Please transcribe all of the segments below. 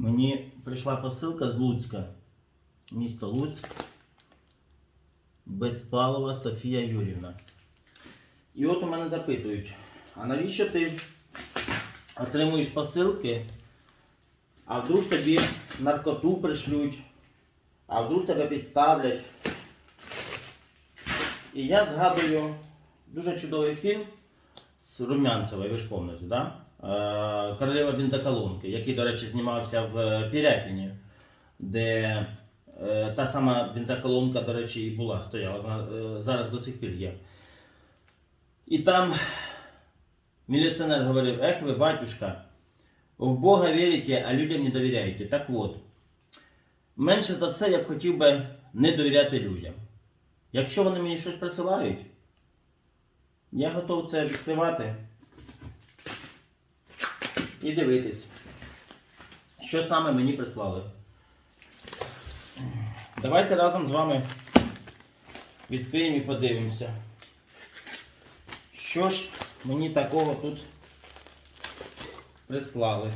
Мені прийшла посилка з Луцька. Місто Луцьк. Безпалова Софія Юрівна. І от у мене запитують, а навіщо ти отримуєш посилки, а вдруг тобі наркоту пришлють, а вдруг тебе підставлять. І я згадую дуже чудовий фільм з Румянцевою, ви ж пам'ятаєте, да? Е, Королева бензоколонки, який, до речі, знімався в Пірятині, де е, та сама бензоколонка, до речі, і була, стояла, вона е, зараз до сих пір є. І там міліціонер говорив, ех ви, батюшка, в Бога вірите, а людям не довіряєте. Так от, менше за все я б хотів би не довіряти людям. Якщо вони мені щось присилають, я готов це відкривати і дивитись, що саме мені прислали. Давайте разом з вами відкриємо і подивимося. Що ж мені такого тут прислали?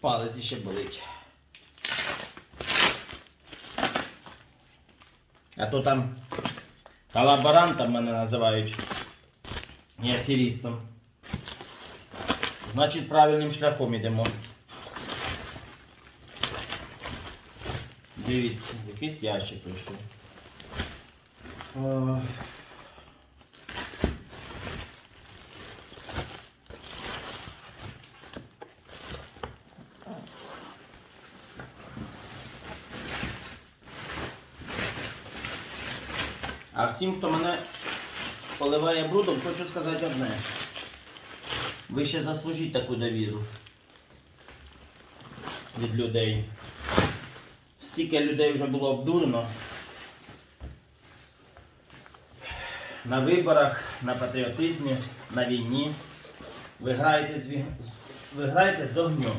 Палець ще болить. А то там колаборантом мене називають. І аферістом. Значить, правильним шляхом йдемо. Дивіться, якийсь ящик прийшов. А всім, хто мене поливає брудом, хочу сказати одне. Ви ще заслужіть таку довіру від людей. Стільки людей вже було обдурено. На виборах, на патріотизмі, на війні. Ви граєте з, ви граєте з огнем.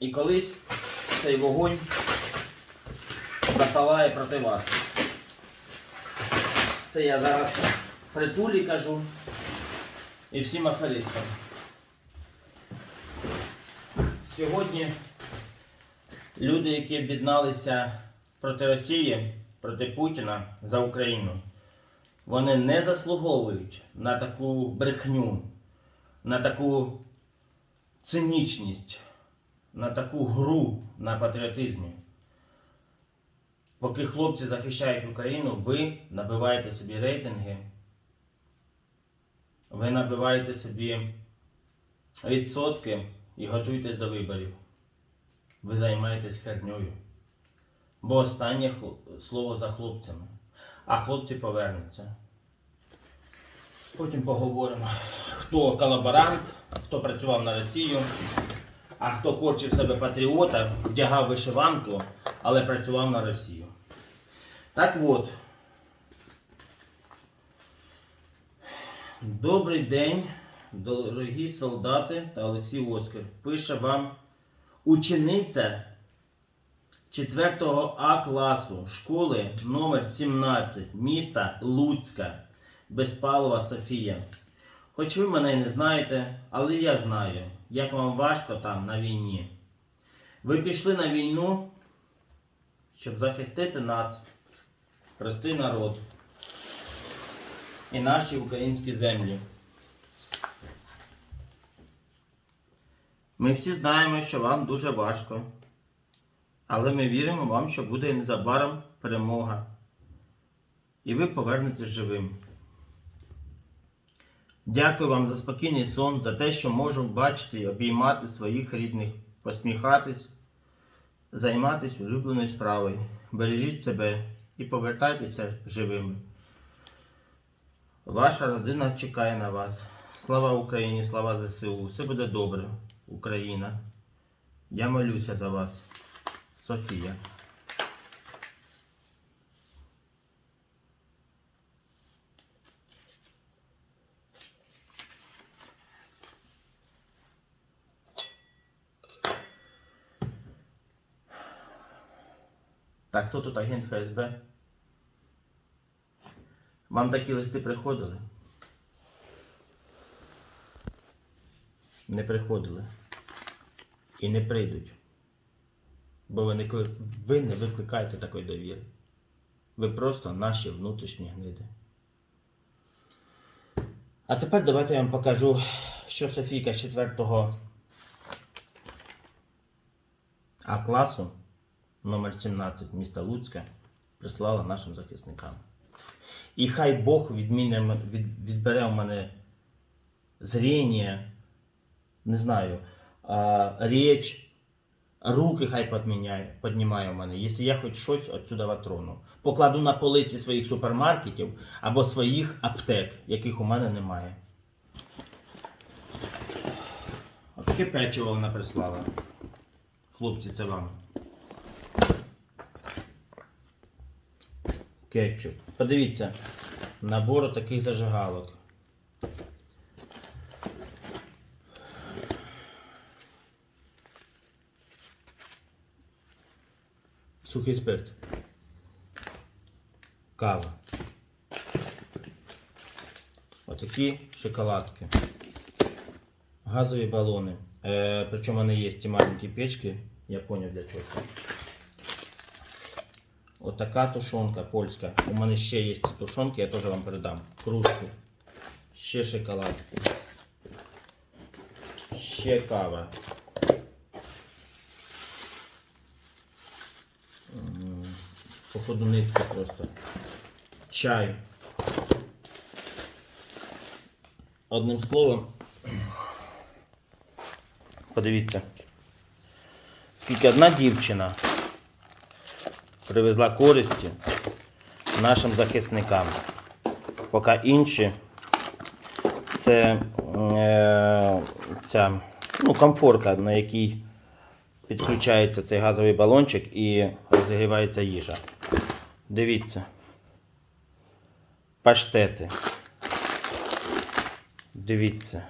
І колись цей вогонь запалає проти вас. Це я зараз притулі кажу і всім аферистам. Сьогодні люди, які об'єдналися проти Росії, проти Путіна за Україну, вони не заслуговують на таку брехню, на таку цинічність, на таку гру на патріотизмі. Поки хлопці захищають Україну, ви набиваєте собі рейтинги, ви набиваєте собі відсотки і готуєтесь до виборів. Ви займаєтесь херньою. Бо останнє слово за хлопцями. А хлопці повернуться. Потім поговоримо, хто колаборант, хто працював на Росію, а хто корчив себе патріота, вдягав вишиванку, але працював на Росію. Так от. Добрий день, дорогі солдати та Олексій Оскар. Пише вам учениця 4 А класу школи номер 17 міста Луцька Безпалова Софія. Хоч ви мене не знаєте, але я знаю, як вам важко там на війні. Ви пішли на війну, щоб захистити нас, простий народ і наші українські землі. Ми всі знаємо, що вам дуже важко, але ми віримо вам, що буде незабаром перемога. І ви повернетесь живим. Дякую вам за спокійний сон, за те, що можу бачити і обіймати своїх рідних, посміхатись, займатися улюбленою справою. Бережіть себе і повертайтеся живими. Ваша родина чекає на вас. Слава Україні, слава ЗСУ. Все буде добре, Україна. Я молюся за вас. Софія. Так, хто тут агент ФСБ? Вам такі листи приходили? Не приходили. І не прийдуть. Бо ви не, ви не викликаєте такої довіри. Ви просто наші внутрішні гниди. А тепер давайте я вам покажу, що Софійка з 4 А класу номер 17 міста Луцька прислала нашим захисникам. І хай Бог відміне, від, відбере у мене зріння, не знаю, а, річ, руки хай підміняє, піднімає у мене, якщо я хоч щось отсюда трону. Покладу на полиці своїх супермаркетів або своїх аптек, яких у мене немає. Отаке печиво вона прислала. Хлопці, це вам. Кетчуп. Подивіться, набор таких зажигалок. Сухий спирт. Кава. Отакі шоколадки. Газові балони. Е, причому вони є ті маленькі печки. Я поняв для чого. Отака тушонка польська. У мене ще є ці тушонки, я теж вам передам. Кружки. Ще шоколадки. Ще кава. Походу нитки просто. Чай. Одним словом. Подивіться. Скільки одна дівчина привезла користі нашим захисникам. Поки інші це е, ця ну, комфорка, на якій підключається цей газовий балончик і розігрівається їжа. Дивіться. Паштети. Дивіться.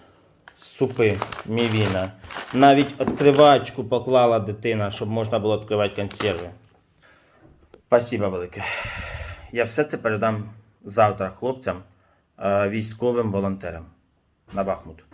Супи, мівіна. Навіть відкривачку поклала дитина, щоб можна було відкривати консерви. Спасибо велике. Я все це передам завтра хлопцям, е, військовим волонтерам на Бахмут.